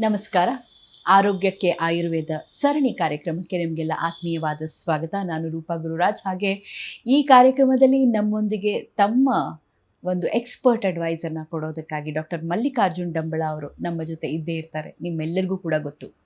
ನಮಸ್ಕಾರ. ಆರೋಗ್ಯಕ್ಕೆ ಆಯುರ್ವೇದ ಸರಣಿ ಕಾರ್ಯಕ್ರಮಕ್ಕೆ ನಿಮಗೆಲ್ಲ ಆತ್ಮೀಯವಾದ ಸ್ವಾಗತ. ನಾನು ರೂಪಾ ಗುರುರಾಜ್. ಹಾಗೆ ಈ ಕಾರ್ಯಕ್ರಮದಲ್ಲಿ ನಮ್ಮೊಂದಿಗೆ ತಮ್ಮ ಒಂದು ಎಕ್ಸ್ಪರ್ಟ್ ಅಡ್ವೈಸರ್ನ ಕೊಡೋದಕ್ಕಾಗಿ ಡಾಕ್ಟರ್ ಮಲ್ಲಿಕಾರ್ಜುನ್ ಡಂಬಳ ಅವರು ನಮ್ಮ ಜೊತೆ ಇದ್ದೇ ಇರ್ತಾರೆ. ನಿಮ್ಮೆಲ್ಲರಿಗೂ ಕೂಡ ಗೊತ್ತು.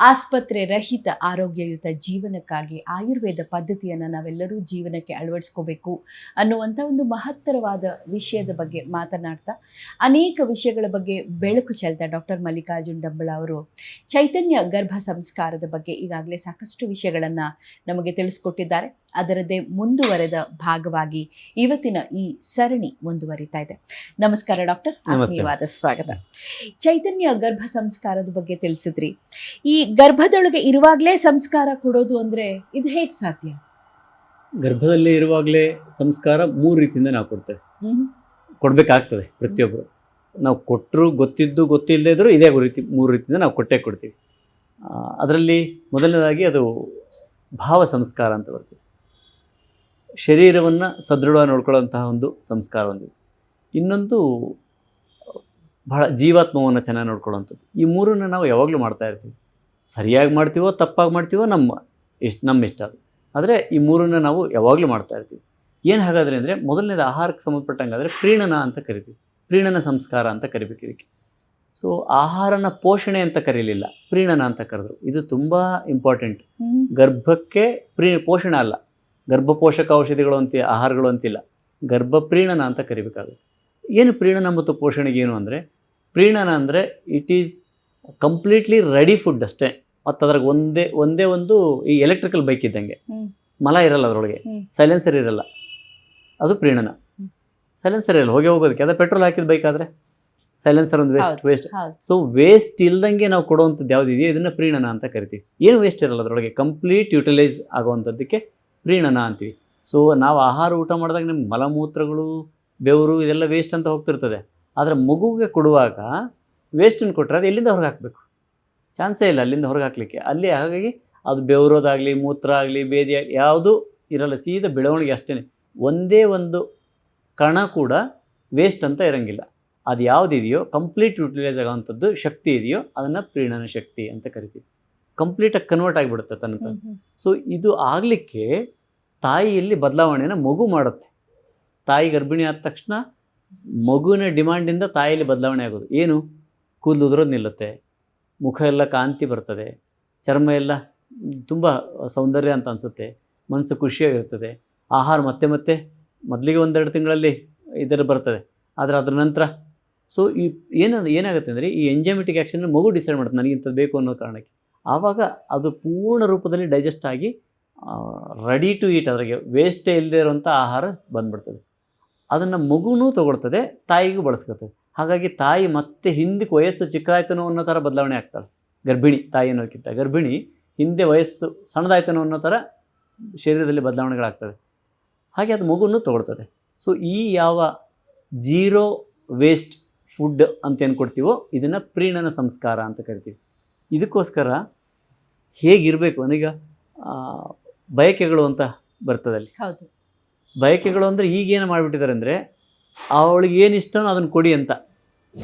ಆಸ್ಪತ್ರೆ ರಹಿತ ಆರೋಗ್ಯಯುತ ಜೀವನಕ್ಕಾಗಿ ಆಯುರ್ವೇದ ಪದ್ಧತಿಯನ್ನು ನಾವೆಲ್ಲರೂ ಜೀವನಕ್ಕೆ ಅಳವಡಿಸ್ಕೋಬೇಕು ಅನ್ನುವಂಥ ಒಂದು ಮಹತ್ತರವಾದ ವಿಷಯದ ಬಗ್ಗೆ ಮಾತನಾಡ್ತಾ ಅನೇಕ ವಿಷಯಗಳ ಬಗ್ಗೆ ಬೆಳಕು ಚೆಲ್ತಾ ಡಾಕ್ಟರ್ ಮಲ್ಲಿಕಾರ್ಜುನ್ ಡಬ್ಬಳ ಅವರು. ಚೈತನ್ಯ ಗರ್ಭ ಸಂಸ್ಕಾರದ ಬಗ್ಗೆ ಈಗಾಗಲೇ ಸಾಕಷ್ಟು ವಿಷಯಗಳನ್ನು ನಮಗೆ ತಿಳಿಸ್ಕೊಟ್ಟಿದ್ದಾರೆ. ಅದರದ್ದೇ ಮುಂದುವರೆದ ಭಾಗವಾಗಿ ಇವತ್ತಿನ ಈ ಸರಣಿ ಮುಂದುವರಿತಾ ಇದೆ. ನಮಸ್ಕಾರ ಡಾಕ್ಟರ್. ಧನ್ಯವಾದ ಆತ್ಮೀಯವಾದ ಸ್ವಾಗತ. ಚೈತನ್ಯ ಗರ್ಭ ಸಂಸ್ಕಾರದ ಬಗ್ಗೆ ತಿಳಿಸಿದ್ರಿ. ಈ ಗರ್ಭದೊಳಗೆ ಇರುವಾಗಲೇ ಸಂಸ್ಕಾರ ಕೊಡೋದು ಅಂದರೆ ಇದು ಹೇಗೆ ಸಾಧ್ಯ? ಗರ್ಭದಲ್ಲಿ ಇರುವಾಗಲೇ ಸಂಸ್ಕಾರ ಮೂರು ರೀತಿಯಿಂದ ನಾವು ಕೊಡ್ತೇವೆ. ಕೊಡಬೇಕಾಗ್ತದೆ ಪ್ರತಿಯೊಬ್ಬರು ನಾವು ಕೊಟ್ಟರು ಗೊತ್ತಿದ್ದು ಗೊತ್ತಿಲ್ಲದೆ ಇದ್ದರೂ ಇದೇ ರೀತಿ ಮೂರು ರೀತಿಯಿಂದ ನಾವು ಕೊಟ್ಟೇ ಕೊಡ್ತೀವಿ. ಅದರಲ್ಲಿ ಮೊದಲನೇದಾಗಿ ಅದು ಭಾವ ಸಂಸ್ಕಾರ ಅಂತ ಬರ್ತದೆ. ಶರೀರವನ್ನು ಸದೃಢವಾಗಿ ನೋಡ್ಕೊಳ್ಳೋಂತಹ ಒಂದು ಸಂಸ್ಕಾರ ಒಂದಿದೆ ಇನ್ನೊಂದು ಬಹಳ ಜೀವಾತ್ಮವನ್ನು ಚೆನ್ನಾಗಿ ನೋಡ್ಕೊಳ್ಳೋವಂಥದ್ದು. ಈ ಮೂರನ್ನು ನಾವು ಯಾವಾಗಲೂ ಮಾಡ್ತಾ ಇರ್ತೀವಿ. ಸರಿಯಾಗಿ ಮಾಡ್ತೀವೋ ತಪ್ಪಾಗಿ ಮಾಡ್ತೀವೋ ನಮ್ಮ ಇಷ್ಟ ನಮ್ಮ ಇಷ್ಟ ಅದು. ಆದರೆ ಈ ಮೂರನ್ನು ನಾವು ಯಾವಾಗಲೂ ಮಾಡ್ತಾ ಇರ್ತೀವಿ. ಏನು ಹಾಗಾದರೆ ಅಂದರೆ ಮೊದಲನೇದು ಆಹಾರಕ್ಕೆ ಸಂಬಂಧಪಟ್ಟಂಗಾದರೆ ಪ್ರೀಣನ ಅಂತ ಕರಿತೀವಿ. ಪ್ರೀಣನ ಸಂಸ್ಕಾರ ಅಂತ ಕರಿಬೇಕು ಇದಕ್ಕೆ. ಸೊ ಆಹಾರನ ಪೋಷಣೆ ಅಂತ ಕರೀಲಿಲ್ಲ. ಪ್ರೀಣನ ಅಂತ ಕರೆದ್ರು. ಇದು ತುಂಬ ಇಂಪಾರ್ಟೆಂಟ್ ಗರ್ಭಕ್ಕೆ ಪ್ರೀ ಪೋಷಣೆ ಅಲ್ಲ. ಗರ್ಭ ಪೋಷಕ ಔಷಧಿಗಳು ಅಂತ ಆಹಾರಗಳು ಅಂತಿಲ್ಲ. ಗರ್ಭ ಪ್ರೀಣನ ಅಂತ ಕರಿಬೇಕಾಗುತ್ತೆ. ಏನು ಪ್ರೀಣನ ಮತ್ತು ಪೋಷಣೆಗೆ ಏನು ಅಂದರೆ ಪ್ರೀಣನ ಅಂದರೆ it is completely ready food ಅಷ್ಟೇ. ಮತ್ತು ಅದ್ರಾಗ ಒಂದೇ ಒಂದೇ ಒಂದು ಈ ಎಲೆಕ್ಟ್ರಿಕಲ್ ಬೈಕ್ ಇದ್ದಂಗೆ. ಮಲ ಇರಲ್ಲ ಅದರೊಳಗೆ. ಸೈಲೆನ್ಸರ್ ಇರಲ್ಲ. ಅದು ಪ್ರೀಣನ. ಸೈಲೆನ್ಸರ್ ಇರಲ್ಲ ಹೋಗಿ ಹೋಗೋದಕ್ಕೆ. ಅದೇ ಪೆಟ್ರೋಲ್ ಹಾಕಿದ ಬೈಕ್ ಆದರೆ ಸೈಲೆನ್ಸರ್ ಒಂದು ವೇಸ್ಟ್ ವೇಸ್ಟ್. ಸೊ ವೇಸ್ಟ್ ಇಲ್ದಂಗೆ ನಾವು ಕೊಡುವಂಥದ್ದು ಯಾವುದಿದೆಯೋ ಇದನ್ನು ಪ್ರೀಣನ ಅಂತ ಕರಿತೀವಿ. ಏನು ವೇಸ್ಟ್ ಇರಲ್ಲ ಅದರೊಳಗೆ. ಕಂಪ್ಲೀಟ್ ಯುಟಿಲೈಸ್ ಆಗುವಂಥದ್ದಕ್ಕೆ ಪ್ರೀಣನ ಅಂತೀವಿ. ಸೊ ನಾವು ಆಹಾರ ಊಟ ಮಾಡಿದಾಗ ಮಲ ಮಲಮೂತ್ರಗಳು ಬೆವರು ಇದೆಲ್ಲ ವೇಸ್ಟ್ ಅಂತ ಹೋಗ್ತಿರ್ತದೆ. ಆದರೆ ಮಗುಗೆ ಕೊಡುವಾಗ ವೇಸ್ಟನ್ನು ಕೊಟ್ಟರೆ ಅದು ಎಲ್ಲಿಂದ ಹೊರಗೆ ಹಾಕಬೇಕು? ಚಾನ್ಸೇ ಇಲ್ಲ ಅಲ್ಲಿಂದ ಹೊರಗೆ ಹಾಕಲಿಕ್ಕೆ. ಅಲ್ಲಿ ಹಾಗಾಗಿ ಅದು ಬೆವರೋದಾಗಲಿ ಮೂತ್ರ ಆಗಲಿ ಬೇದಿ ಆಗ್ಲಿ ಯಾವುದೂ ಇರಲ್ಲ ಸೀದಾ ಬೆಳವಣಿಗೆ ಅಷ್ಟೇ ಒಂದೇ ಒಂದು ಕಣ ಕೂಡ ವೇಸ್ಟ್ ಅಂತ ಇರೋಂಗಿಲ್ಲ. ಅದು ಯಾವುದಿದೆಯೋ ಕಂಪ್ಲೀಟ್ ಯುಟಿಲೈಸ್ ಆಗೋವಂಥದ್ದು ಶಕ್ತಿ ಇದೆಯೋ ಅದನ್ನು ಪ್ರೀಣನ ಶಕ್ತಿ ಅಂತ ಕರಿತೀವಿ. ಕಂಪ್ಲೀಟಾಗಿ ಕನ್ವರ್ಟ್ ಆಗಿಬಿಡುತ್ತೆ ಹ್ಮ್. ಸೊ ಇದು ಆಗಲಿಕ್ಕೆ ತಾಯಿಯಲ್ಲಿ ಬದಲಾವಣೆಯನ್ನು ಮಗು ಮಾಡುತ್ತೆ. ತಾಯಿ ಗರ್ಭಿಣಿ ಆದ ತಕ್ಷಣ ಮಗುವಿನ ಡಿಮ್ಯಾಂಡಿಂದ ತಾಯಿಯಲ್ಲಿ ಬದಲಾವಣೆ ಆಗೋದು. ಏನು? ಕೂದಲು ಉದುರೋದು ನಿಲ್ಲುತ್ತೆ. ಮುಖ ಎಲ್ಲ ಕಾಂತಿ ಬರ್ತದೆ. ಚರ್ಮ ಎಲ್ಲ ತುಂಬ ಸೌಂದರ್ಯ ಅಂತ ಅನಿಸುತ್ತೆ. ಮನಸ್ಸು ಖುಷಿಯಾಗಿರ್ತದೆ. ಆಹಾರ ಮತ್ತೆ ಮತ್ತೆ ಮೊದಲಿಗೆ ಒಂದೆರಡು ತಿಂಗಳಲ್ಲಿ ಇದರ ಬರ್ತದೆ. ಆದರೆ ಅದರ ನಂತರ ಸೊ ಈ ಏನು, ಏನಾಗುತ್ತೆ ಅಂದರೆ ಈ ಎಂಜೈಮೆಟಿಕ್ ಆ್ಯಕ್ಷನ್ ಮಗು ಡಿಸೈಡ್ ಮಾಡುತ್ತೆ. ನನಗಿಂಥದ್ದು ಬೇಕು ಅನ್ನೋ ಕಾರಣಕ್ಕೆ. ಆವಾಗ ಅದು ಪೂರ್ಣ ರೂಪದಲ್ಲಿ ಡೈಜೆಸ್ಟ್ ಆಗಿ ರೆಡಿ ಟು ಈಟ್ ಅದ್ರಾಗೆ ವೇಸ್ಟೇ ಇಲ್ಲದೆ ಇರುವಂಥ ಆಹಾರ ಬಂದ್ಬಿಡ್ತದೆ. ಅದನ್ನು ಮಗುನೂ ತೊಗೊಳ್ತದೆ, ತಾಯಿಗೂ ಬಳಸ್ಕೊಳ್ತದೆ. ಹಾಗಾಗಿ ತಾಯಿ ಮತ್ತೆ ಹಿಂದಕ್ಕೆ ವಯಸ್ಸು ಚಿಕ್ಕದಾಯ್ತನೋ ಅನ್ನೋ ಥರ ಬದಲಾವಣೆ ಆಗ್ತಾಳೆ. ಗರ್ಭಿಣಿ ತಾಯಿ ಅನ್ನೋಕ್ಕಿಂತ ಗರ್ಭಿಣಿ ಹಿಂದೆ ವಯಸ್ಸು ಸಣ್ಣದಾಯ್ತನೋ ಅನ್ನೋ ಥರ ಶರೀರದಲ್ಲಿ ಬದಲಾವಣೆಗಳಾಗ್ತದೆ ಹಾಗೆ ಅದು ಮಗುನೂ ತೊಗೊಳ್ತದೆ. ಸೊ ಈ ಯಾವ ಜೀರೋ ವೇಸ್ಟ್ ಫುಡ್ ಅಂತ ಏನು ಕೊಡ್ತೀವೋ, ಇದನ್ನು ಪ್ರೀಣನ ಸಂಸ್ಕಾರ ಅಂತ ಕರಿತೀವಿ. ಇದಕ್ಕೋಸ್ಕರ ಹೇಗಿರಬೇಕು, ನನಗೆ ಬಯಕೆಗಳು ಅಂತ ಬರ್ತದೆ ಅಲ್ಲಿ. ಹೌದು. ಬಯಕೆಗಳು ಅಂದರೆ ಈಗೇನು ಮಾಡಿಬಿಟ್ಟಿದ್ದಾರೆ ಅಂದರೆ ಅವಳಿಗೆ ಏನು ಇಷ್ಟನೋ ಅದನ್ನು ಕೊಡಿ ಅಂತ.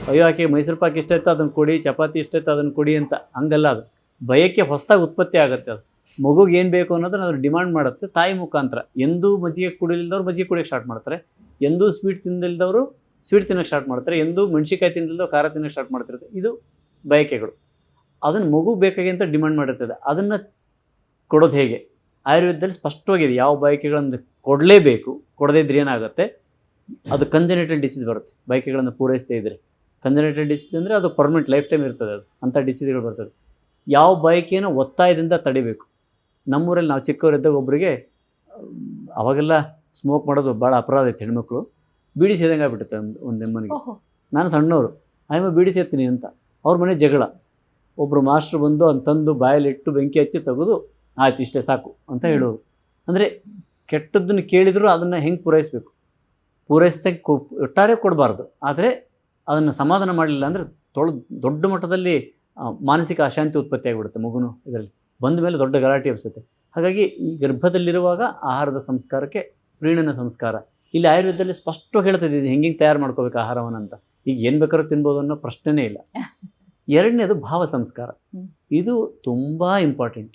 ಅಯ್ಯೋ, ಆಕೆ ಮೈಸೂರು ಪಾಕ್ ಇಷ್ಟ ಇತ್ತು ಅದನ್ನು ಕೊಡಿ, ಚಪಾತಿ ಇಷ್ಟ ಇತ್ತು ಅದನ್ನು ಕೊಡಿ ಅಂತ. ಹಂಗಲ್ಲ ಅದು. ಬಯಕೆ ಹೊಸದಾಗಿ ಉತ್ಪತ್ತಿ ಆಗುತ್ತೆ ಅದು. ಮಗುಗೆ ಏನು ಬೇಕು ಅನ್ನೋದನ್ನ ಅದು ಡಿಮಾಂಡ್ ಮಾಡುತ್ತೆ ತಾಯಿ ಮುಖಾಂತರ. ಎಂದೂ ಮಜ್ಜಿಗೆ ಕುಡಿಲಿಲ್ಲದವ್ರು ಮಜ್ಜಿಗೆ ಕುಡಿಯೋಕ್ಕೆ ಸ್ಟಾರ್ಟ್ ಮಾಡ್ತಾರೆ. ಎಂದೂ ಸ್ವೀಟ್ ತಿಂದಿಲ್ದವರು ಸ್ವೀಟ್ ತಿನ್ನೋಕ್ಕೆ ಸ್ಟಾರ್ಟ್ ಮಾಡ್ತಾರೆ. ಎಂದೂ ಮೆಣಸಿಕಾಯಿ ತಿಂದಿಲ್ದವ್ರು ಖಾರ ತಿನ್ನೋಕ್ಕೆ ಸ್ಟಾರ್ಟ್ ಮಾಡ್ತಿರುತ್ತೆ. ಇದು ಬಯಕೆಗಳು. ಅದನ್ನು ಮಗು ಬೇಕಾಗಿ ಅಂತ ಡಿಮಾಂಡ್ ಮಾಡಿರ್ತದೆ. ಅದನ್ನು ಕೊಡೋದು ಹೇಗೆ? ಆಯುರ್ವೇದದಲ್ಲಿ ಸ್ಪಷ್ಟವಾಗಿದೆ ಯಾವ ಬಯಕೆಗಳನ್ನು ಕೊಡಲೇಬೇಕು ಕೊಡದೇ ಇದ್ರೆ ಏನಾಗುತ್ತೆ? ಅದು ಕಂಜನೇಟಲ್ ಡಿಸೀಸ್ ಬರುತ್ತೆ. ಬಯಕೆಗಳನ್ನು ಪೂರೈಸ್ತಾ ಇದ್ದರೆ ಕಂಜನೇಟಲ್ ಡಿಸೀಸ್ ಅಂದರೆ ಅದು ಪರ್ಮನೆಂಟ್ ಲೈಫ್ ಟೈಮ್ ಇರ್ತದೆ ಅದು. ಅಂಥ ಡಿಸೀಸ್ಗಳು ಬರ್ತದೆ. ಯಾವ ಬಯಕೆಯನ್ನು ಒತ್ತಾಯದಿಂದ ತಡಿಬೇಕು? ನಮ್ಮೂರಲ್ಲಿ ನಾವು ಚಿಕ್ಕವರಿದ್ದಾಗ ಒಬ್ಬರಿಗೆ ಅವಾಗೆಲ್ಲ ಸ್ಮೋಕ್ ಮಾಡೋದು ಭಾಳ ಅಪರಾಧ ಇತ್ತು ಹೆಣ್ಮಕ್ಳು. ಬೀಡಿ ಸೇದಂಗೆ ಆಗ್ಬಿಡುತ್ತೆ ಒಂದು ಒಂದು ನಿಮ್ಮನೆಗೆ. ನಾನು ಸಣ್ಣವರು. ಆಯಮ್ಮ ಬೀಡಿ ಸೇರ್ತೀನಿ ಅಂತ. ಅವ್ರ ಮನೆ ಜಗಳ. ಒಬ್ಬರು ಮಾಸ್ಟ್ರು ಬಂದು ಅದನ್ನು ತಂದು ಬಾಯಲ್ಲಿಟ್ಟು ಬೆಂಕಿ ಹಚ್ಚಿ ತೆಗೆದು ಆಯ್ತು ಇಷ್ಟೇ ಸಾಕು ಅಂತ ಹೇಳೋರು. ಅಂದರೆ ಕೆಟ್ಟದ್ದನ್ನು ಕೇಳಿದರೂ ಅದನ್ನು ಹೆಂಗೆ ಪೂರೈಸಬೇಕು? ಪೂರೈಸ್ದಾಗ ಕೊ ಒಟ್ಟಾರೆ ಕೊಡಬಾರ್ದು. ಆದರೆ ಅದನ್ನು ಸಮಾಧಾನ ಮಾಡಲಿಲ್ಲ ಅಂದರೆ ತೊಳೆದು ದೊಡ್ಡ ಮಟ್ಟದಲ್ಲಿ ಮಾನಸಿಕ ಅಶಾಂತಿ ಉತ್ಪತ್ತಿ ಆಗಿಬಿಡುತ್ತೆ ಮಗುನು ಇದರಲ್ಲಿ. ಬಂದ ಮೇಲೆ ದೊಡ್ಡ ಗಲಾಟೆ ಎಬ್ಸುತ್ತೆ. ಹಾಗಾಗಿ ಈ ಗರ್ಭದಲ್ಲಿರುವಾಗ ಆಹಾರದ ಸಂಸ್ಕಾರಕ್ಕೆ ಪ್ರೀಣನ ಸಂಸ್ಕಾರ. ಇಲ್ಲಿ ಆಯುರ್ವೇದದಲ್ಲಿ ಸ್ಪಷ್ಟವಾಗಿ ಹೇಳ್ತಾ ಇದು ಹೆಂಗೆ ತಯಾರು ಮಾಡ್ಕೋಬೇಕು ಆಹಾರವನ್ನು ಅಂತ? ಈಗ ಏನು ಬೇಕಾದ್ರೂ ತಿನ್ಬೋದು ಅನ್ನೋ ಪ್ರಶ್ನೆನೇ ಇಲ್ಲ. ಎರಡನೇದು ಭಾವ ಸಂಸ್ಕಾರ. ಇದು ತುಂಬ ಇಂಪಾರ್ಟೆಂಟ್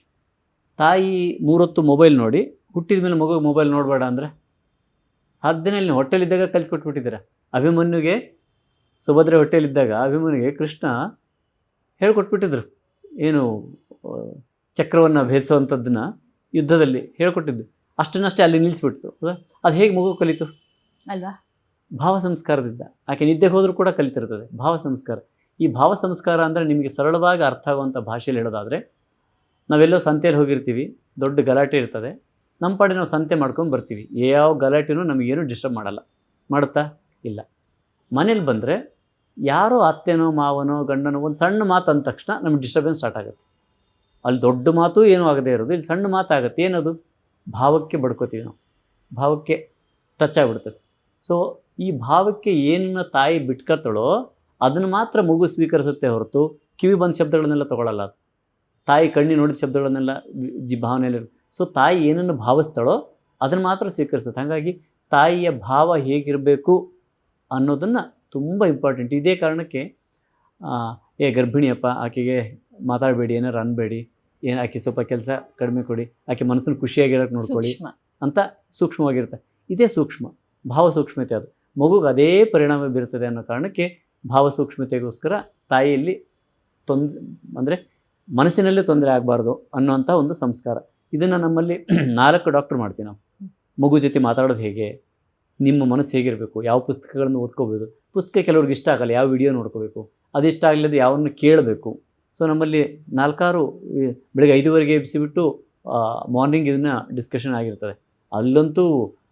ತಾಯಿ ಮೂರೊತ್ತು ಮೊಬೈಲ್ ನೋಡಿ ಹುಟ್ಟಿದ ಮೇಲೆ ಮಗು ಮೊಬೈಲ್ ನೋಡಬೇಡ ಅಂದರೆ? ಸಾಧ್ಯನೇ ನೀವು ಹೊಟ್ಟೆಲಿದ್ದಾಗ ಕಲಿಸ್ಕೊಟ್ಬಿಟ್ಟಿದ್ದೀರ ಅಭಿಮನ್ಯುಗೆ ಸುಭದ್ರೆ ಹೊಟ್ಟೆಲಿದ್ದಾಗ ಅಭಿಮನ್ಯುಗೆ ಕೃಷ್ಣ ಹೇಳ್ಕೊಟ್ಬಿಟ್ಟಿದ್ರು. ಏನು ಚಕ್ರವನ್ನು ಭೇದಿಸುವಂಥದ್ದನ್ನ ಯುದ್ಧದಲ್ಲಿ ಹೇಳ್ಕೊಟ್ಟಿದ್ದು. ಅಷ್ಟನ್ನಷ್ಟೇ ಅಲ್ಲಿ ನಿಲ್ಲಿಸ್ಬಿಡ್ತು ಅದು ಹೇಗೆ ಮಗು ಕಲಿತು? ಅಲ್ವಾ? ಭಾವ ಸಂಸ್ಕಾರದಿಂದ. ಆಕೆ ನಿದ್ದೆಗೆ ಹೋದರೂ ಕೂಡ ಕಲಿತಿರ್ತದೆ. ಭಾವ ಸಂಸ್ಕಾರ. ಈ ಭಾವ ಸಂಸ್ಕಾರ ಅಂದರೆ ನಿಮಗೆ ಸರಳವಾಗಿ ಅರ್ಥ ಆಗುವಂಥ ಭಾಷೆಯಲ್ಲಿ ಹೇಳೋದಾದರೆ ನಾವೆಲ್ಲೋ ಸಂತೆಯಲ್ಲಿ ಹೋಗಿರ್ತೀವಿ, ದೊಡ್ಡ ಗಲಾಟೆ ಇರ್ತದೆ. ನಮ್ಮ ಪಾಡಿ ನಾವು ಸಂತೆ ಮಾಡ್ಕೊಂಡು ಬರ್ತೀವಿ. ಯಾವ ಗಲಾಟೆನೂ ನಮಗೇನು ಡಿಸ್ಟರ್ಬ್ ಮಾಡಲ್ಲ. ಮಾಡುತ್ತಾ? ಇಲ್ಲ. ಮನೇಲಿ ಬಂದರೆ ಯಾರೋ ಅತ್ತೆನೋ, ಮಾವನೋ, ಗಂಡನೋ ಒಂದು ಸಣ್ಣ ಮಾತು ಅಂದ ತಕ್ಷಣ ನಮಗೆ ಡಿಸ್ಟರ್ಬೆನ್ಸ್ ಸ್ಟಾರ್ಟ್ ಆಗುತ್ತೆ. ಅಲ್ಲಿ ದೊಡ್ಡ ಮಾತು ಏನೂ ಆಗದೇ ಇರೋದು. ಇಲ್ಲಿ ಸಣ್ಣ ಮಾತಾಗುತ್ತೆ. ಏನದು? ಭಾವಕ್ಕೆ ಬಡ್ಕೋತೀವಿ ನಾವು. ಭಾವಕ್ಕೆ ಟಚ್ ಆಗಿಬಿಡ್ತದೆ. ಸೊ ಈ ಭಾವಕ್ಕೆ ಏನನ್ನ ತಾಯಿ ಬಿಟ್ಕತ್ತಳೋ, ಅದನ್ನು ಮಾತ್ರ ಮಗು ಸ್ವೀಕರಿಸುತ್ತೆ ಹೊರತು ಕಿವಿ ಬಂದ ಶಬ್ದಗಳನ್ನೆಲ್ಲ ತಗೊಳ್ಳಲ್ಲ ಅದು. ತಾಯಿ ಕಣ್ಣಿ ನೋಡಿದ ಶಬ್ದಗಳನ್ನೆಲ್ಲ ಜಿ ಭಾವನೆಯಲ್ಲಿ ಸೊ ತಾಯಿ ಏನನ್ನು ಭಾವಿಸ್ತಾಳೋ ಅದನ್ನು ಮಾತ್ರ ಸ್ವೀಕರಿಸುತ್ತೆ. ಹಾಗಾಗಿ ತಾಯಿಯ ಭಾವ ಹೇಗಿರಬೇಕು ಅನ್ನೋದನ್ನು ತುಂಬ ಇಂಪಾರ್ಟೆಂಟ್ ಇದೇ ಕಾರಣಕ್ಕೆ ಏ ಗರ್ಭಿಣಿಯಪ್ಪ ಆಕೆಗೆ ಮಾತಾಡಬೇಡಿ ಏನಾರು ಅನ್ಬೇಡಿ ಏನು ಆಕೆ ಸ್ವಲ್ಪ ಕೆಲಸ ಕಡಿಮೆ ಕೊಡಿ ಆಕೆ ಮನಸ್ಸನ್ನು ಖುಷಿಯಾಗಿರೋಕೆ ನೋಡ್ಕೊಳ್ಳಿ ಅಂತ ಸೂಕ್ಷ್ಮವಾಗಿರುತ್ತೆ. ಇದೇ ಸೂಕ್ಷ್ಮ ಭಾವ ಸೂಕ್ಷ್ಮತೆ ಅದು. ಮಗುಗೆ ಅದೇ ಪರಿಣಾಮ ಬೀರುತ್ತದೆ ಅನ್ನೋ ಕಾರಣಕ್ಕೆ ಭಾವ ಸೂಕ್ಷ್ಮತೆಗೋಸ್ಕರ ತಾಯಿಯಲ್ಲಿ ತೊಂದರೆ ಅಂದರೆ ಮನಸ್ಸಿನಲ್ಲೇ ತೊಂದರೆ ಆಗಬಾರ್ದು ಅನ್ನುವಂಥ ಒಂದು ಸಂಸ್ಕಾರ. ಇದನ್ನು ನಮ್ಮಲ್ಲಿ ನಾಲ್ಕು ಡಾಕ್ಟರ್ ಮಾಡ್ತೀವಿ ನಾವು. ಮಗು ಜೊತೆ ಮಾತಾಡೋದು ಹೇಗೆ, ನಿಮ್ಮ ಮನಸ್ಸು ಹೇಗಿರಬೇಕು, ಯಾವ ಪುಸ್ತಕಗಳನ್ನು ಓದ್ಕೋಬೋದು, ಪುಸ್ತಕ ಕೆಲವ್ರಿಗೆ ಇಷ್ಟ ಆಗಲ್ಲ, ಯಾವ ವಿಡಿಯೋ ನೋಡ್ಕೋಬೇಕು, ಅದು ಇಷ್ಟ ಆಗಲಿದ್ದು ಯಾವನ್ನು ಕೇಳಬೇಕು. ಸೊ ನಮ್ಮಲ್ಲಿ ನಾಲ್ಕಾರು ಬೆಳಗ್ಗೆ ಐದುವರೆಗೆ ಎಬ್ಸಿಬಿಟ್ಟು ಮಾರ್ನಿಂಗ್ ಇದನ್ನ ಡಿಸ್ಕಷನ್ ಆಗಿರ್ತದೆ. ಅಲ್ಲಂತೂ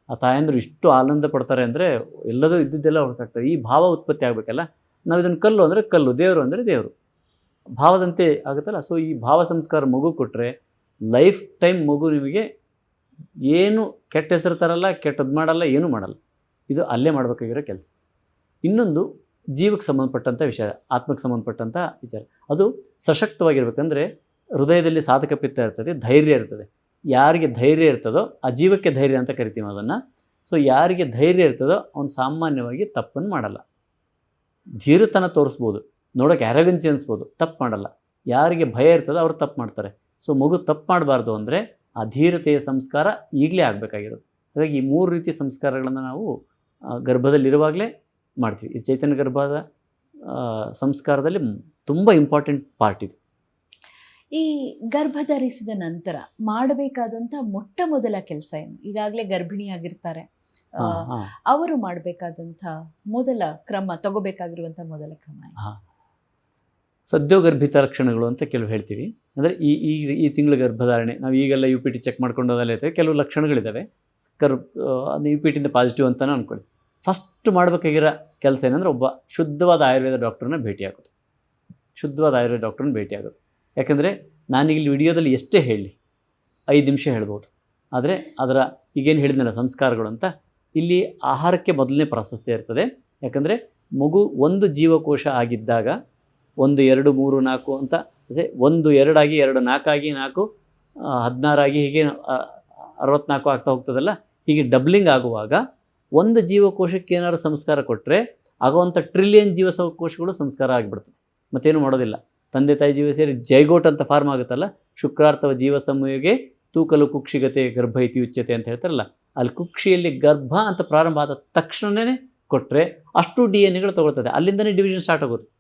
ಆ ತಾಯಂದರು ಇಷ್ಟು ಆನಂದ ಪಡ್ತಾರೆ ಅಂದರೆ ಎಲ್ಲದೂ ಇದ್ದಿದ್ದೆಲ್ಲ ಹೊರಟಾಗ್ತದೆ ಈ ಭಾವ ಉತ್ಪತ್ತಿ ಆಗಬೇಕಲ್ಲ ನಾವು ಇದನ್ನು ಕಲ್ಲು ಅಂದರೆ ಕಲ್ಲು, ದೇವರು ಅಂದರೆ ದೇವರು. ಭಾವದಂತೆ ಆಗುತ್ತಲ್ಲ? ಸೊ ಈ ಭಾವ ಸಂಸ್ಕಾರ ಮಗು ಕೊಟ್ಟರೆ ಲೈಫ್ ಟೈಮ್ ಮಗು ನಿಮಗೆ ಏನು ಕೆಟ್ಟ ಹೆಸರು ತರಲ್ಲ ಕೆಟ್ಟದ್ದು ಮಾಡಲ್ಲ, ಏನೂ ಮಾಡಲ್ಲ. ಇದು ಅಲ್ಲೇ ಮಾಡಬೇಕಾಗಿರೋ ಕೆಲಸ. ಇನ್ನೊಂದು ಜೀವಕ್ಕೆ ಸಂಬಂಧಪಟ್ಟಂಥ ವಿಷಯ, ಆತ್ಮಕ್ಕೆ ಸಂಬಂಧಪಟ್ಟಂಥ ವಿಚಾರ. ಅದು ಸಶಕ್ತವಾಗಿರ್ಬೇಕಂದ್ರೆ ಹೃದಯದಲ್ಲಿ ಸಾಧಕ ಪಿತ್ತ ಇರ್ತದೆ, ಧೈರ್ಯ ಇರ್ತದೆ. ಯಾರಿಗೆ ಧೈರ್ಯ ಇರ್ತದೋ, ಆ ಜೀವಕ್ಕೆ ಧೈರ್ಯ ಅಂತ ಕರಿತೀವಿ ಅದನ್ನು. ಸೊ ಯಾರಿಗೆ ಧೈರ್ಯ ಇರ್ತದೋ, ಅವನು ಸಾಮಾನ್ಯವಾಗಿ ತಪ್ಪನ್ನು ಮಾಡಲ್ಲ. ಧೀರತನ ತೋರಿಸ್ಬೋದು. ನೋಡೋಕೆ ಅರಗನ್ಸಿ ಅನಿಸ್ಬೋದು ತಪ್ಪು ಮಾಡಲ್ಲ. ಯಾರಿಗೆ ಭಯ ಇರ್ತದೋ ಅವರು ತಪ್ಪು ಮಾಡ್ತಾರೆ. ಸೊ ಮಗು ತಪ್ಪು ಮಾಡಬಾರ್ದು ಅಂದರೆ ಅಧೀರತೆಯ ಧೀರತೆಯ ಸಂಸ್ಕಾರ ಈಗಲೇ ಆಗಬೇಕಾಗಿರೋದು. ಹಾಗಾಗಿ ಈ ಮೂರು ರೀತಿಯ ಸಂಸ್ಕಾರಗಳನ್ನು ನಾವು ಗರ್ಭದಲ್ಲಿರುವಾಗಲೇ ಮಾಡ್ತೀವಿ. ಇದು ಚೈತನ್ಯ ಗರ್ಭದ ಸಂಸ್ಕಾರದಲ್ಲಿ ತುಂಬ ಇಂಪಾರ್ಟೆಂಟ್ ಪಾರ್ಟ್ ಇದು. ಈ ಗರ್ಭ ಧರಿಸಿದ ನಂತರ ಮಾಡಬೇಕಾದಂಥ ಮೊಟ್ಟ ಮೊದಲ ಕೆಲಸ ಏನು? ಈಗಾಗಲೇ ಗರ್ಭಿಣಿಯಾಗಿರ್ತಾರೆ. ಅವರು ಮಾಡಬೇಕಾದಂಥ ಮೊದಲ ಕ್ರಮ ತಗೋಬೇಕಾಗಿರುವಂಥ ಮೊದಲ ಕ್ರಮ? ಸದ್ಯೋಗರ್ಭಿತ ಲಕ್ಷಣಗಳು ಅಂತ ಕೆಲವು ಹೇಳ್ತೀವಿ. ಅಂದರೆ ಈ ಈ ಈ ತಿಂಗಳ ಗರ್ಭಧಾರಣೆ, ನಾವು ಈಗೆಲ್ಲ ಯು ಪಿ ಟಿ ಚೆಕ್ ಮಾಡ್ಕೊಂಡು ಇರ್ತೇವೆ. ಕೆಲವು ಲಕ್ಷಣಗಳಿದ್ದಾವೆ ಗರ್ಭ ಅದು ಯು ಪಿ ಟಿಯಿಂದ ಪಾಸಿಟಿವ್ ಅಂತಲೇ ಅಂದ್ಕೊಳ್ಳಿ ಫಸ್ಟ್ ಮಾಡಬೇಕಾಗಿರೋ ಕೆಲಸ ಏನಂದರೆ ಒಬ್ಬ ಶುದ್ಧವಾದ ಆಯುರ್ವೇದ ಡಾಕ್ಟ್ರನ್ನ ಭೇಟಿಯಾಗೋದು. ಶುದ್ಧವಾದ ಆಯುರ್ವೇದ ಡಾಕ್ಟ್ರನ್ನ ಭೇಟಿಯಾಗೋದು. ಯಾಕಂದರೆ ನಾನೀಗ ಇಲ್ಲಿ ವಿಡಿಯೋದಲ್ಲಿ ಎಷ್ಟೇ ಹೇಳಿ, ಐದು ನಿಮಿಷ ಹೇಳ್ಬೋದು. ಆದರೆ ಅದರ ಈಗೇನು ಹೇಳಿದ್ನಲ್ಲ ಸಂಸ್ಕಾರಗಳು ಅಂತ, ಇಲ್ಲಿ ಆಹಾರಕ್ಕೆ ಮೊದಲನೇ ಪ್ರಾಶಸ್ತ್ಯ ಇರ್ತದೆ. ಯಾಕಂದರೆ ಮಗು ಒಂದು ಜೀವಕೋಶ ಆಗಿದ್ದಾಗ ಒಂದು, ಎರಡು, ಮೂರು, ನಾಲ್ಕು ಅಂತ ಅದೇ ಒಂದು, ಎರಡಾಗಿ, ಎರಡು, ನಾಲ್ಕಾಗಿ, ನಾಲ್ಕು ಹದಿನಾರಾಗಿ ಹೀಗೆ ಅರವತ್ನಾಲ್ಕು ಆಗ್ತಾ ಹೋಗ್ತದಲ್ಲ? ಹೀಗೆ ಡಬ್ಲಿಂಗ್ ಆಗುವಾಗ ಒಂದು ಜೀವಕೋಶಕ್ಕೆ ಏನಾದ್ರು ಸಂಸ್ಕಾರ ಕೊಟ್ಟರೆ ಆಗುವಂಥ ಟ್ರಿಲಿಯನ್ ಜೀವಕೋಶಗಳು ಸಂಸ್ಕಾರ ಆಗಿಬಿಡ್ತದೆ. ಮತ್ತೇನು ಮಾಡೋದಿಲ್ಲ. ತಂದೆ, ತಾಯಿ ಜೀವ ಸೇರಿ ಜೈಗೋಟ್ ಅಂತ ಫಾರ್ಮ್ ಆಗುತ್ತಲ್ಲ? ಶುಕ್ರಾರ್ಥವ ಜೀವ ಸಮಯಗೆ ತೂಕಲು ಕುಕ್ಷಿಗತೆ ಗರ್ಭ ಇತಿ ಉಚ್ಯತೆ ಅಂತ ಹೇಳ್ತಾರಲ್ಲ? ಅಲ್ಲಿ ಕುಕ್ಷಿಯಲ್ಲಿ ಗರ್ಭ ಅಂತ ಪ್ರಾರಂಭ ಆದ ತಕ್ಷಣವೇ ಕೊಟ್ಟರೆ ಅಷ್ಟು ಡಿ ಎನ್ ಎಗಳು ತಗೊಳ್ತದೆ. ಅಲ್ಲಿಂದನೇ ಡಿವಿಷನ್ ಸ್ಟಾರ್ಟ್ ಆಗೋದು.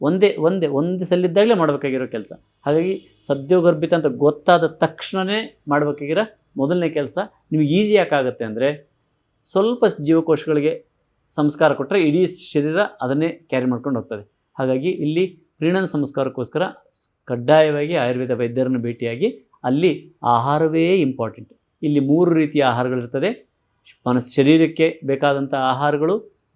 ಒಂದೇ ಒಂದೇ, ಒಂದು ಸಲ್ಲಿದ್ದಾಗಲೇ ಮಾಡಬೇಕಾಗಿರೋ ಕೆಲಸ. ಹಾಗಾಗಿ ಸದ್ಯೋಗರ್ಭಿತ ಅಂತ ಗೊತ್ತಾದ ತಕ್ಷಣವೇ ಮಾಡಬೇಕಾಗಿರೋ ಮೊದಲನೇ ಕೆಲಸ ನಿಮಗೆ ಈಸಿ ಯಾಕಾಗುತ್ತೆ ಅಂದರೆ ಸ್ವಲ್ಪ ಜೀವಕೋಶಗಳಿಗೆ ಸಂಸ್ಕಾರ ಕೊಟ್ಟರೆ ಇಡೀ ಶರೀರ ಅದನ್ನೇ ಕ್ಯಾರಿ ಮಾಡ್ಕೊಂಡು ಹೋಗ್ತದೆ. ಹಾಗಾಗಿ ಇಲ್ಲಿ ಪ್ರೀಣನ ಸಂಸ್ಕಾರಕ್ಕೋಸ್ಕರ ಕಡ್ಡಾಯವಾಗಿ ಆಯುರ್ವೇದ ವೈದ್ಯರನ್ನು ಭೇಟಿಯಾಗಿ ಅಲ್ಲಿ ಆಹಾರವೇ ಇಂಪಾರ್ಟೆಂಟ್ ಇಲ್ಲಿ ಮೂರು ರೀತಿಯ ಆಹಾರಗಳಿರ್ತದೆ. ಮನಸ್ ಶರೀರಕ್ಕೆ ಬೇಕಾದಂಥ ಆಹಾರಗಳು,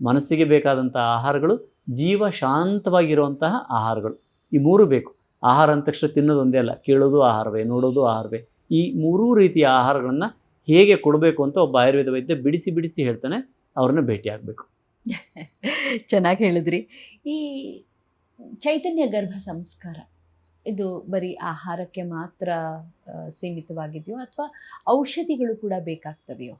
ಮನಸ್ಸಿಗೆ ಬೇಕಾದಂಥ ಆಹಾರಗಳು ಜೀವ ಶಾಂತವಾಗಿರುವಂತಹ ಆಹಾರಗಳು. ಈ ಮೂರು ಬೇಕು. ಆಹಾರ ಅಂದ ತಕ್ಷಣ ತಿನ್ನೋದು ಒಂದೇ ಅಲ್ಲ, ಕೇಳೋದು ಆಹಾರವೇ, ನೋಡೋದು ಆಹಾರವೇ. ಈ ಮೂರೂ ರೀತಿಯ ಆಹಾರಗಳನ್ನು ಹೇಗೆ ಕೊಡಬೇಕು ಅಂತ ಒಬ್ಬ ಆಯುರ್ವೇದ ವೈದ್ಯ ಬಿಡಿಸಿ ಬಿಡಿಸಿ ಹೇಳ್ತಾನೆ, ಅವ್ರನ್ನ ಭೇಟಿ ಆಗಬೇಕು. ಚೆನ್ನಾಗಿ ಹೇಳಿದ್ರಿ. ಈ ಚೈತನ್ಯ ಗರ್ಭ ಸಂಸ್ಕಾರ, ಇದು ಬರೀ ಆಹಾರಕ್ಕೆ ಮಾತ್ರ ಸೀಮಿತವಾಗಿದೆಯೋ ಅಥವಾ ಔಷಧಿಗಳು ಕೂಡ ಬೇಕಾಗ್ತವೆಯೋ?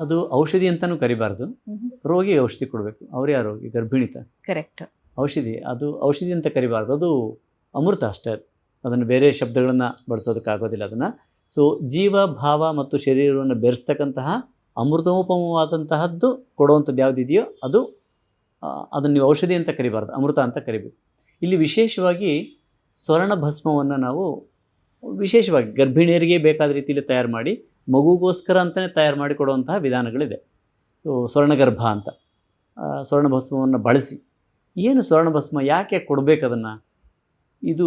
ಅದು ಔಷಧಿ ಅಂತಲೂ ಕರಿಬಾರ್ದು. ರೋಗಿ ಔಷಧಿ ಕೊಡಬೇಕು. ಅವರೇ ಯಾರು ರೋಗಿ? ಗರ್ಭಿಣಿತ ಕರೆಕ್ಟ್ ಔಷಧಿ ಅದು ಔಷಧಿ ಅಂತ ಕರಿಬಾರ್ದು. ಅದು ಅಮೃತ ಅಷ್ಟೇ. ಅದು. ಅದನ್ನು ಬೇರೆ ಶಬ್ದಗಳನ್ನು ಬಳಸೋದಕ್ಕಾಗೋದಿಲ್ಲ ಅದನ್ನು. ಸೊ ಜೀವ ಭಾವ ಮತ್ತು ಶರೀರವನ್ನು ಬೆರೆಸ್ತಕ್ಕಂತಹ ಅಮೃತೋಪಮವಾದಂತಹದ್ದು ಕೊಡುವಂಥದ್ದು ಯಾವುದಿದೆಯೋ ಅದು ಅದನ್ನು ನೀವು ಔಷಧಿ ಅಂತ ಕರಿಬಾರ್ದು. ಅಮೃತ ಅಂತ ಕರಿಬೇಕು. ಇಲ್ಲಿ ವಿಶೇಷವಾಗಿ ಸ್ವರ್ಣ ಭಸ್ಮವನ್ನು ನಾವು ವಿಶೇಷವಾಗಿ ಗರ್ಭಿಣಿಯರಿಗೆ ಬೇಕಾದ ರೀತಿಯಲ್ಲಿ ತಯಾರು ಮಾಡಿ ಮಗುಗೋಸ್ಕರ ಅಂತಲೇ ತಯಾರು ಮಾಡಿ ಕೊಡುವಂತಹ ವಿಧಾನಗಳಿದೆ. ಸೊ ಸ್ವರ್ಣಗರ್ಭ ಅಂತ. ಸ್ವರ್ಣಭಸ್ಮವನ್ನು ಸ್ವರ್ಣ ಭಸ್ಮವನ್ನು ಬಳಸಿ. ಏನು ಸ್ವರ್ಣಭಸ್ಮ? ಯಾಕೆ ಕೊಡಬೇಕದನ್ನು ಇದು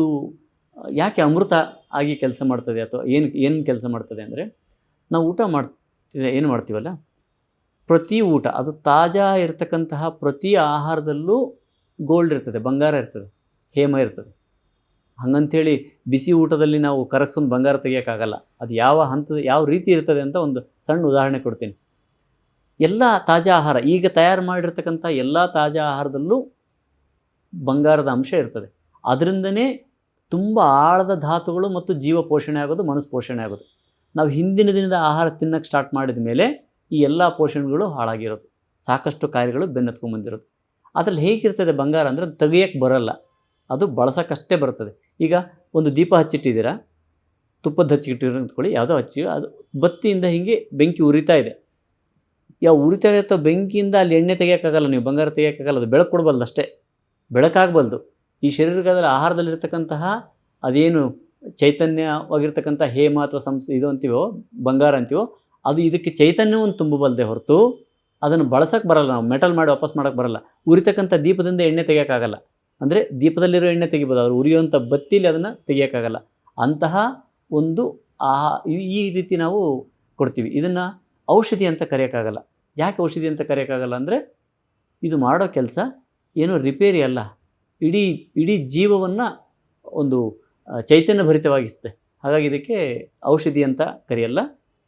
ಯಾಕೆ ಅಮೃತ ಆಗಿ ಕೆಲಸ ಮಾಡ್ತದೆ ಅಥವಾ ಏನು ಏನು ಕೆಲಸ ಮಾಡ್ತದೆ ಅಂದರೆ ನಾವು ಊಟ ಮಾಡ್ತಿದೆ, ಏನು ಮಾಡ್ತೀವಲ್ಲ? ಪ್ರತಿ ಊಟ, ಅದು ತಾಜಾ ಇರತಕ್ಕಂತಹ ಪ್ರತಿ ಆಹಾರದಲ್ಲೂ ಗೋಲ್ಡ್ ಇರ್ತದೆ, ಬಂಗಾರ ಇರ್ತದೆ, ಹೇಮ ಇರ್ತದೆ. ಹಂಗಂಥೇಳಿ ಬಿಸಿ ಊಟದಲ್ಲಿ ನಾವು ಕರಗ್ಸ್ಕೊಂಡು ಬಂಗಾರ ತೆಗಿಯೋಕ್ಕಾಗಲ್ಲ. ಅದು ಯಾವ ಹಂತದ, ಯಾವ ರೀತಿ ಇರ್ತದೆ ಅಂತ ಒಂದು ಸಣ್ಣ ಉದಾಹರಣೆ ಕೊಡ್ತೀನಿ. ಎಲ್ಲ ತಾಜಾ ಆಹಾರ, ಈಗ ತಯಾರು ಮಾಡಿರ್ತಕ್ಕಂಥ ಎಲ್ಲ ತಾಜಾ ಆಹಾರದಲ್ಲೂ ಬಂಗಾರದ ಅಂಶ ಇರ್ತದೆ. ಅದರಿಂದನೇ ತುಂಬ ಆಳದ ಧಾತುಗಳು ಮತ್ತು ಜೀವ ಪೋಷಣೆ ಆಗೋದು, ಮನಸ್ಸು ಪೋಷಣೆ ಆಗೋದು. ನಾವು ಹಿಂದಿನ ದಿನದ ಆಹಾರ ತಿನ್ನಕ್ಕೆ ಸ್ಟಾರ್ಟ್ ಮಾಡಿದ ಮೇಲೆ ಈ ಎಲ್ಲ ಪೋಷಣೆಗಳು ಹಾಳಾಗಿರೋದು. ಸಾಕಷ್ಟು ಕಾಯಿಲೆಗಳು ಬೆನ್ನತ್ಕೊಂಡ್ಬಂದಿರೋದು ಅದರಲ್ಲಿ ಹೇಗಿರ್ತದೆ ಬಂಗಾರ ಅಂದರೆ ತೆಗಿಯೋಕ್ಕೆ ಬರಲ್ಲ. ಅದು ಬಳಸೋಕ್ಕಷ್ಟೇ ಬರ್ತದೆ. ಈಗ ಒಂದು ದೀಪ ಹಚ್ಚಿಟ್ಟಿದ್ದೀರಾ? ತುಪ್ಪದ ಹಚ್ಚಿಟ್ಟಿರೋ ಅಂದ್ಕೊಳ್ಳಿ ಯಾವುದೋ ಹಚ್ಚಿ ಅದು ಬತ್ತಿಯಿಂದ ಹೀಗೆ ಬೆಂಕಿ ಉರಿತಾ ಇದೆ. ಯಾವ ಉರಿತಾ ಇರುತ್ತೋ ಬೆಂಕಿಯಿಂದ ಅಲ್ಲಿ ಎಣ್ಣೆ ತೆಗಿಯೋಕ್ಕಾಗಲ್ಲ, ನೀವು ಬಂಗಾರ ತೆಗಿಯೋಕ್ಕಾಗಲ್ಲ, ಅದು ಬೆಳಕು ಕೊಡಬಲ್ದು ಅಷ್ಟೇ. ಬೆಳಕಾಗಬಲ್ದು ಈ ಶರೀರಕ್ಕಾದ್ರೆ ಆಹಾರದಲ್ಲಿರ್ತಕ್ಕಂತಹ ಅದೇನು ಚೈತನ್ಯವಾಗಿರ್ತಕ್ಕಂಥ ಹೇಮ ಅಥವಾ ಸಂಸ್ ಇದು ಅಂತೀವೋ, ಬಂಗಾರ ಅಂತೀವೋ, ಅದು ಇದಕ್ಕೆ ಚೈತನ್ಯವನ್ನು ತುಂಬಬಲ್ಲದೆ ಹೊರತು ಅದನ್ನು ಬಳಸೋಕ್ಕೆ ಬರಲ್ಲ ನಾವು, ಮೆಟಲ್ ಮಾಡಿ ವಾಪಸ್ ಮಾಡೋಕ್ಕೆ ಬರಲ್ಲ. ಉರಿತಕ್ಕಂಥ ದೀಪದಿಂದ ಎಣ್ಣೆ ತೆಗಿಯೋಕ್ಕಾಗಲ್ಲ. ಅಂದರೆ ದೀಪದಲ್ಲಿರೋ ಎಣ್ಣೆ ತೆಗಿಬೋದು. ಅವರು ಉರಿಯುವಂಥ ಬತ್ತಿಲಿ ಅದನ್ನು ತೆಗಿಯೋಕ್ಕಾಗಲ್ಲ. ಅಂತಹ ಒಂದು ಆಹಾ ಈ- ರೀತಿ ನಾವು ಕೊಡ್ತೀವಿ. ಇದನ್ನು ಔಷಧಿ ಅಂತ ಕರೆಯೋಕ್ಕಾಗಲ್ಲ. ಯಾಕೆ ಔಷಧಿ ಅಂತ ಕರೆಯೋಕ್ಕಾಗಲ್ಲ ಅಂದರೆ ಇದು ಮಾಡೋ ಕೆಲಸ ಏನೋ ರಿಪೇರಿ ಅಲ್ಲ. ಇಡೀ ಇಡೀ ಜೀವವನ್ನು ಒಂದು ಚೈತನ್ಯ ಭರಿತವಾಗಿಸುತ್ತೆ ಹಾಗಾಗಿ ಇದಕ್ಕೆ ಔಷಧಿ ಅಂತ ಕರೆಯಲ್ಲ.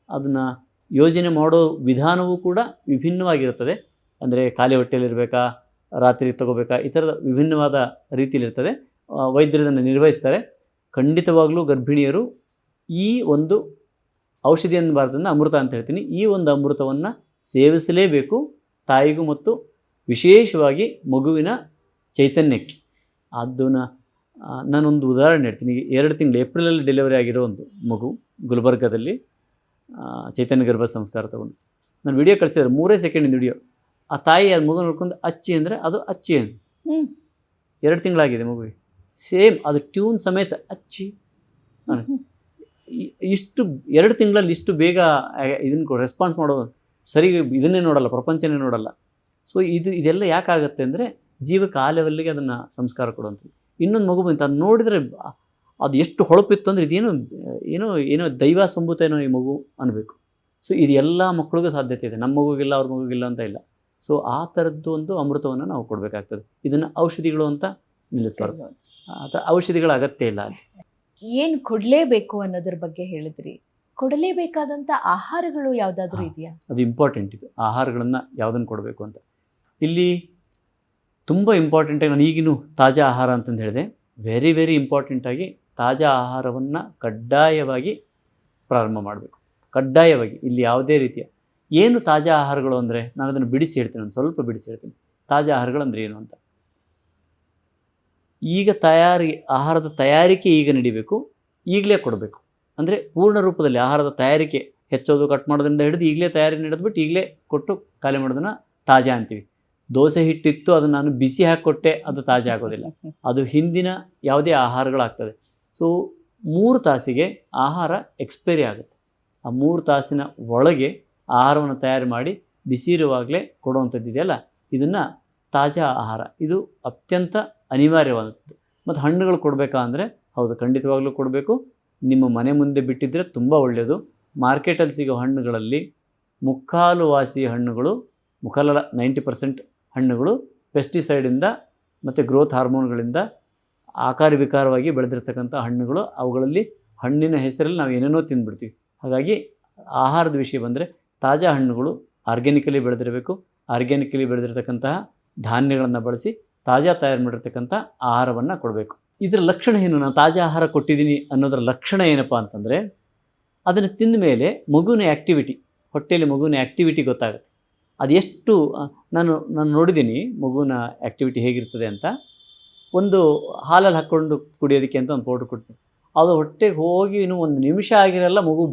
ಅದನ್ನು ಯೋಜನೆ ಮಾಡೋ ವಿಧಾನವೂ ಕೂಡ ವಿಭಿನ್ನವಾಗಿರುತ್ತದೆ. ಅಂದರೆ ಖಾಲಿ ಹೊಟ್ಟೆಯಲ್ಲಿರಬೇಕಾ ರಾತ್ರಿ ತಗೋಬೇಕಾ? ಈ ಥರದ ವಿಭಿನ್ನವಾದ ರೀತಿಯಲ್ಲಿರ್ತದೆ. ವೈದ್ಯರದನ್ನು ನಿರ್ವಹಿಸ್ತಾರೆ. ಖಂಡಿತವಾಗಲೂ ಗರ್ಭಿಣಿಯರು ಈ ಒಂದು ಔಷಧಿ ಅನ್ನಬಾರ್ದನ್ನು ಅಮೃತ ಅಂತ ಹೇಳ್ತೀನಿ. ಈ ಒಂದು ಅಮೃತವನ್ನು ಸೇವಿಸಲೇಬೇಕು. ತಾಯಿಗೂ ಮತ್ತು ವಿಶೇಷವಾಗಿ ಮಗುವಿನ ಚೈತನ್ಯಕ್ಕೆ. ಅದನ್ನು ನಾನೊಂದು ಉದಾಹರಣೆ ಹೇಳ್ತೀನಿ. ಎರಡು ತಿಂಗಳು ಏಪ್ರಿಲಲ್ಲಿ ಡೆಲಿವರಿ ಆಗಿರೋ ಒಂದು ಮಗು ಗುಲ್ಬರ್ಗದಲ್ಲಿ ಚೈತನ್ಯ ಗರ್ಭ ಸಂಸ್ಕಾರ ತಗೊಂಡು. ನಾನು ವಿಡಿಯೋ ಕಳಿಸಿದ್ರೆ ಮೂರೇ ಸೆಕೆಂಡಿಂದ ವಿಡಿಯೋ. ಆ ತಾಯಿ ಅದು ಮಗು ನೋಡ್ಕೊಂಡು ಅಚ್ಚಿ ಅಂದರೆ ಅದು ಅಚ್ಚಿ ಅಂತ. ಎರಡು ತಿಂಗಳಾಗಿದೆ ಮಗುವಿಗೆ ಸೇಮ್ ಅದು ಟ್ಯೂನ್ ಸಮೇತ ಅಚ್ಚಿ. ಇಷ್ಟು ಎರಡು ತಿಂಗಳಲ್ಲಿ ಇಷ್ಟು ಬೇಗ ಇದನ್ನು ರೆಸ್ಪಾನ್ಸ್ ಮಾಡೋದು ಸರಿ ಇದನ್ನೇ ನೋಡಲ್ಲ ಪ್ರಪಂಚನೇ ನೋಡಲ್ಲ. ಸೊ ಇದು ಇದೆಲ್ಲ ಯಾಕಾಗತ್ತೆ ಅಂದರೆ ಜೀವಕ್ಕೆ ಆ ಲೆವೆಲ್ಗೆ ಅದನ್ನು ಸಂಸ್ಕಾರ ಕೊಡುವಂಥದ್ದು. ಇನ್ನೊಂದು ಮಗು ಬಂತು ಅದು ನೋಡಿದರೆ ಅದು ಎಷ್ಟು ಹೊಳಪಿತ್ತು ಅಂದರೆ ಇದೇನು ಏನೋ ಏನೋ ದೈವ ಸಂಭೂತ ಏನೋ ಈ ಮಗು ಅನ್ನಬೇಕು ಸೊ ಇದು ಎಲ್ಲ ಮಕ್ಕಳಿಗೂ ಸಾಧ್ಯತೆ ಇದೆ. ನಮ್ಮ ಮಗುಗಿಲ್ಲ ಅವ್ರ ಮಗುಗಿಲ್ಲ ಅಂತ ಇಲ್ಲ. ಸೊ ಆ ಥರದ್ದು ಒಂದು ಅಮೃತವನ್ನು ನಾವು ಕೊಡಬೇಕಾಗ್ತದೆ. ಇದನ್ನು ಔಷಧಿಗಳು ಅಂತ ನಿಲ್ಲಿಸಬಾರ್ದು. ಆ ಥರ ಔಷಧಿಗಳ ಅಗತ್ಯ ಇಲ್ಲ ಅಲ್ಲಿ. ಏನು ಕೊಡಲೇಬೇಕು ಅನ್ನೋದ್ರ ಬಗ್ಗೆ ಹೇಳಿದ್ರಿ. ಕೊಡಲೇಬೇಕಾದಂಥ ಆಹಾರಗಳು ಯಾವುದಾದ್ರೂ. ಇದೆಯಾ? ಅದು ಇಂಪಾರ್ಟೆಂಟ್ ಇದು. ಆಹಾರಗಳನ್ನು ಯಾವುದನ್ನು ಕೊಡಬೇಕು ಅಂತ. ಇಲ್ಲಿ ತುಂಬ ಇಂಪಾರ್ಟೆಂಟಾಗಿ ನಾನು ಈಗಿನೂ ತಾಜಾ ಆಹಾರ ಅಂತಂದು ಹೇಳಿದೆ. ವೆರಿ ವೆರಿ ಇಂಪಾರ್ಟೆಂಟಾಗಿ ತಾಜಾ ಆಹಾರವನ್ನು ಕಡ್ಡಾಯವಾಗಿ ಪ್ರಾರಂಭ ಮಾಡಬೇಕು. ಕಡ್ಡಾಯವಾಗಿ ಇಲ್ಲಿ ಯಾವುದೇ ರೀತಿಯ ಏನು ತಾಜಾ ಆಹಾರಗಳು ಅಂದರೆ? ನಾನು ಅದನ್ನು ಬಿಡಿಸಿ ಹೇಳ್ತೀನಿ, ಒಂದು ಸ್ವಲ್ಪ ಬಿಡಿಸಿ ಹೇಳ್ತೀನಿ. ತಾಜಾ ಆಹಾರಗಳು ಅಂದರೆ ಏನು ಅಂತ? ಈಗ ತಯಾರಿ, ಆಹಾರದ ತಯಾರಿಕೆ ಈಗ ನಡಿಬೇಕು, ಈಗಲೇ ಕೊಡಬೇಕು. ಅಂದರೆ ಪೂರ್ಣ ರೂಪದಲ್ಲಿ ಆಹಾರದ ತಯಾರಿಕೆ ಹೆಚ್ಚೋದು, ಕಟ್ ಮಾಡೋದ್ರಿಂದ ಹಿಡಿದು ಈಗಲೇ ತಯಾರಿ ನಡೆದ್ಬಿಟ್ಟು ಈಗಲೇ ಕೊಟ್ಟು ಖಾಲಿ ಮಾಡೋದನ್ನು ತಾಜಾ ಅಂತೀವಿ. ದೋಸೆ ಹಿಟ್ಟಿತ್ತು ಅದನ್ನು ನಾನು ಬಿಸಿ ಹಾಕಿಕೊಟ್ಟೆ, ಅದು ತಾಜಾ ಆಗೋದಿಲ್ಲ. ಅದು ಹಿಂದಿನ ಯಾವುದೇ ಆಹಾರಗಳಾಗ್ತದೆ. ಸೊ ಮೂರು ತಾಸಿಗೆ ಆಹಾರ ಎಕ್ಸ್ಪೈರಿ ಆಗುತ್ತೆ. ಆ ಮೂರು ತಾಸಿನ ಒಳಗೆ ಆಹಾರವನ್ನು ತಯಾರು ಮಾಡಿ ಬಿಸಿ ಇರುವಾಗಲೇ ಕೊಡುವಂಥದ್ದು ಇದೆಯಲ್ಲ? ಇದನ್ನು ತಾಜಾ ಆಹಾರ. ಇದು ಅತ್ಯಂತ ಅನಿವಾರ್ಯವಾದದ್ದು. ಮತ್ತು ಹಣ್ಣುಗಳು ಕೊಡಬೇಕಾ ಅಂದರೆ ಹೌದು, ಖಂಡಿತವಾಗಲೂ ಕೊಡಬೇಕು. ನಿಮ್ಮ ಮನೆ ಮುಂದೆ ಬಿಟ್ಟಿದ್ದರೆ ತುಂಬ ಒಳ್ಳೆಯದು ಮಾರ್ಕೆಟಲ್ಲಿ ಸಿಗೋ ಹಣ್ಣುಗಳಲ್ಲಿ ಮುಕ್ಕಾಲು ವಾಸಿ ಹಣ್ಣುಗಳು ಮುಕ್ಕಾಲಲ್ಲ ನೈಂಟಿ ಪರ್ಸೆಂಟ್ ಹಣ್ಣುಗಳು ಪೆಸ್ಟಿಸೈಡಿಂದ ಮತ್ತು ಗ್ರೋತ್ ಹಾರ್ಮೋನ್ಗಳಿಂದ ಆಕಾರ ವಿಕಾರವಾಗಿ ಬೆಳೆದಿರ್ತಕ್ಕಂಥ ಹಣ್ಣುಗಳು. ಅವುಗಳಲ್ಲಿ ಹಣ್ಣಿನ ಹೆಸರಲ್ಲಿ ನಾವು ಏನೇನೋ ತಿಂದ್ಬಿಡ್ತೀವಿ. ಹಾಗಾಗಿ ಆಹಾರದ ವಿಷಯ ಬಂದರೆ ತಾಜಾ ಹಣ್ಣುಗಳು ಆರ್ಗ್ಯಾನಿಕಲಿ ಬೆಳೆದಿರಬೇಕು. ಆರ್ಗ್ಯಾನಿಕಲಿ ಬೆಳೆದಿರತಕ್ಕಂತಹ ಧಾನ್ಯಗಳನ್ನು ಬಳಸಿ ತಾಜಾ ತಯಾರು ಮಾಡಿರ್ತಕ್ಕಂಥ ಆಹಾರವನ್ನು ಕೊಡಬೇಕು. ಇದರ ಲಕ್ಷಣ ಏನು? ನಾನು ತಾಜಾ ಆಹಾರ ಕೊಟ್ಟಿದ್ದೀನಿ ಅನ್ನೋದರ ಲಕ್ಷಣ ಏನಪ್ಪ ಅಂತಂದರೆ, ಅದನ್ನು ತಿಂದ ಮೇಲೆ ಮಗುವಿನ ಆ್ಯಕ್ಟಿವಿಟಿ ಹೊಟ್ಟೆಯಲ್ಲಿ ಮಗುವಿನ ಆ್ಯಕ್ಟಿವಿಟಿ ಗೊತ್ತಾಗುತ್ತೆ. ಅದು ಎಷ್ಟು, ನಾನು ನಾನು ನೋಡಿದ್ದೀನಿ ಮಗುವಿನ ಆ್ಯಕ್ಟಿವಿಟಿ ಹೇಗಿರ್ತದೆ ಅಂತ. ಒಂದು ಹಾಲಲ್ಲಿ ಹಾಕ್ಕೊಂಡು ಕುಡಿಯೋದಕ್ಕೆ ಅಂತ ಒಂದು ಪೌಡ್ರ್ ಕೊಡ್ತೀನಿ. ಅದು ಹೊಟ್ಟೆಗೆ ಹೋಗಿ ಇನ್ನೂ ಒಂದು ನಿಮಿಷ ಆಗಿರಲ್ಲ ಮಗು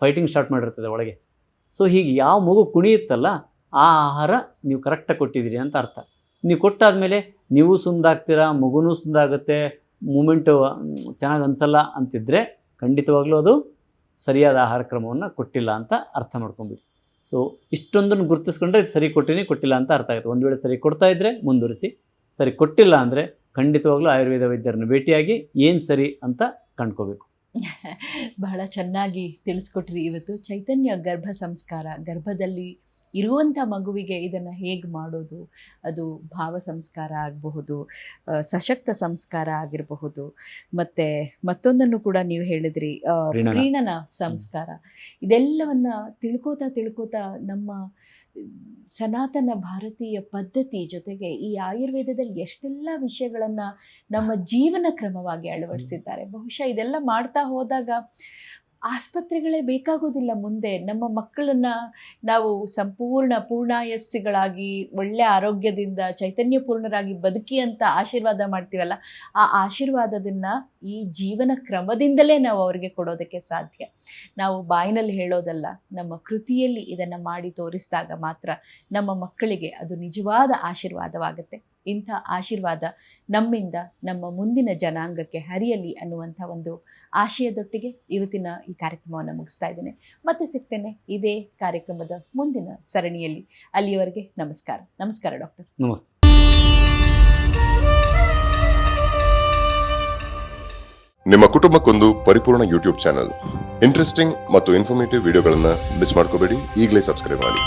ಫೈಟಿಂಗ್ ಸ್ಟಾರ್ಟ್ ಮಾಡಿರ್ತದೆ ಒಳಗೆ. ಸೊ ಹೀಗೆ ಯಾವ ಮಗು ಕುಣಿಯುತ್ತಲ್ಲ, ಆ ಆಹಾರ ನೀವು ಕರೆಕ್ಟಾಗಿ ಕೊಟ್ಟಿದ್ದೀರಿ ಅಂತ ಅರ್ಥ. ನೀವು ಕೊಟ್ಟಾದಮೇಲೆ ನೀವು ಸುಂದಾಗ್ತೀರಾ, ಮಗುನೂ ಸುಂದಾಗುತ್ತೆ ಮೂಮೆಂಟು ಚೆನ್ನಾಗಿ ಅನಿಸಲ್ಲ ಅಂತಿದ್ದರೆ ಖಂಡಿತವಾಗ್ಲೂ ಅದು ಸರಿಯಾದ ಆಹಾರ ಕ್ರಮವನ್ನು ಕೊಟ್ಟಿಲ್ಲ ಅಂತ ಅರ್ಥ ಮಾಡ್ಕೊಂಬಿಡಿ ಸೊ ಇಷ್ಟೊಂದನ್ನು ಗುರುತಿಸ್ಕೊಂಡ್ರೆ ಇದು ಸರಿ ಕೊಟ್ಟಿನಿ, ಕೊಟ್ಟಿಲ್ಲ ಅಂತ ಅರ್ಥ ಆಗುತ್ತೆ. ಒಂದು ವೇಳೆ ಸರಿ ಕೊಡ್ತಾ ಇದ್ದರೆ ಮುಂದುವರಿಸಿ. ಸರಿ ಕೊಟ್ಟಿಲ್ಲ ಅಂದರೆ ಖಂಡಿತವಾಗ್ಲೂ ಆಯುರ್ವೇದ ವೈದ್ಯರನ್ನು ಭೇಟಿಯಾಗಿ ಏನು ಸರಿ ಅಂತ ಕಂಡ್ಕೋಬೇಕು. ಬಹಳ ಚೆನ್ನಾಗಿ ತಿಳಿಸ್ಕೊಟ್ರಿ ಇವತ್ತು. ಚೈತನ್ಯ ಗರ್ಭ ಸಂಸ್ಕಾರ ಗರ್ಭದಲ್ಲಿ ಇರುವಂಥ ಮಗುವಿಗೆ ಇದನ್ನು ಹೇಗೆ ಮಾಡೋದು? ಅದು ಭಾವ ಸಂಸ್ಕಾರ ಆಗಬಹುದು ಸಶಕ್ತ ಸಂಸ್ಕಾರ ಆಗಿರಬಹುದು ಮತ್ತೆ ಮತ್ತೊಂದನ್ನು ಕೂಡ ನೀವು ಹೇಳಿದ್ರಿ. ಪ್ರೀಣನ. ಸಂಸ್ಕಾರ. ಇದೆಲ್ಲವನ್ನ ತಿಳ್ಕೋತಾ ತಿಳ್ಕೋತಾ ನಮ್ಮ ಸನಾತನ ಭಾರತೀಯ ಪದ್ಧತಿ ಜೊತೆಗೆ ಈ ಆಯುರ್ವೇದದಲ್ಲಿ ಎಷ್ಟೆಲ್ಲ ವಿಷಯಗಳನ್ನು ನಮ್ಮ ಜೀವನ ಕ್ರಮವಾಗಿ ಅಳವಡಿಸಿದ್ದಾರೆ. ಬಹುಶಃ ಇದೆಲ್ಲ ಮಾಡ್ತಾ ಹೋದಾಗ ಆಸ್ಪತ್ರೆಗಳೇ ಬೇಕಾಗೋದಿಲ್ಲ ಮುಂದೆ. ನಮ್ಮ ಮಕ್ಕಳನ್ನ ನಾವು ಸಂಪೂರ್ಣ ಪೂರ್ಣಾಯಸ್ಸಿಗಳಾಗಿ, ಒಳ್ಳೆ ಆರೋಗ್ಯದಿಂದ, ಚೈತನ್ಯಪೂರ್ಣರಾಗಿ ಬದುಕಿ ಅಂತ ಆಶೀರ್ವಾದ ಮಾಡ್ತೀವಲ್ಲ, ಆ ಆಶೀರ್ವಾದದನ್ನ ಈ ಜೀವನ ಕ್ರಮದಿಂದಲೇ ನಾವು ಅವರಿಗೆ ಕೊಡೋದಕ್ಕೆ ಸಾಧ್ಯ. ನಾವು ಬಾಯಿನಲ್ಲಿ ಹೇಳೋದಲ್ಲ, ನಮ್ಮ ಕೃತಿಯಲ್ಲಿ ಇದನ್ನು ಮಾಡಿ ತೋರಿಸಿದಾಗ ಮಾತ್ರ ನಮ್ಮ ಮಕ್ಕಳಿಗೆ ಅದು ನಿಜವಾದ ಆಶೀರ್ವಾದವಾಗುತ್ತೆ. ಇಂಥ ಆಶೀರ್ವಾದ ನಮ್ಮಿಂದ ನಮ್ಮ ಮುಂದಿನ ಜನಾಂಗಕ್ಕೆ ಹರಿಯಲಿ ಅನ್ನುವಂಥ ಒಂದು ಆಶಯದೊಟ್ಟಿಗೆ ಇವತ್ತಿನ ಈ ಕಾರ್ಯಕ್ರಮವನ್ನು ಮುಗಿಸ್ತಾ ಇದ್ದೇನೆ. ಮತ್ತೆ ಸಿಗ್ತೇನೆ ಇದೇ ಕಾರ್ಯಕ್ರಮದ ಮುಂದಿನ ಸರಣಿಯಲ್ಲಿ. ಅಲ್ಲಿಯವರೆಗೆ ನಮಸ್ಕಾರ. ನಮಸ್ಕಾರ ಡಾಕ್ಟರ್. ನಮಸ್ತೆ. ನಿಮ್ಮ ಕುಟುಂಬಕ್ಕೊಂದು ಪರಿಪೂರ್ಣ ಯೂಟ್ಯೂಬ್ ಚಾನಲ್ ಇಂಟ್ರೆಸ್ಟಿಂಗ್ ಮತ್ತು ಇನ್ಫಾರ್ಮೇಟಿವ್ ವಿಡಿಯೋಗಳನ್ನ ಮಿಸ್ ಮಾಡ್ಕೋಬೇಡಿ. ಈಗಲೇ ಸಬ್ಸ್ಕ್ರೈಬ್ ಮಾಡಿ.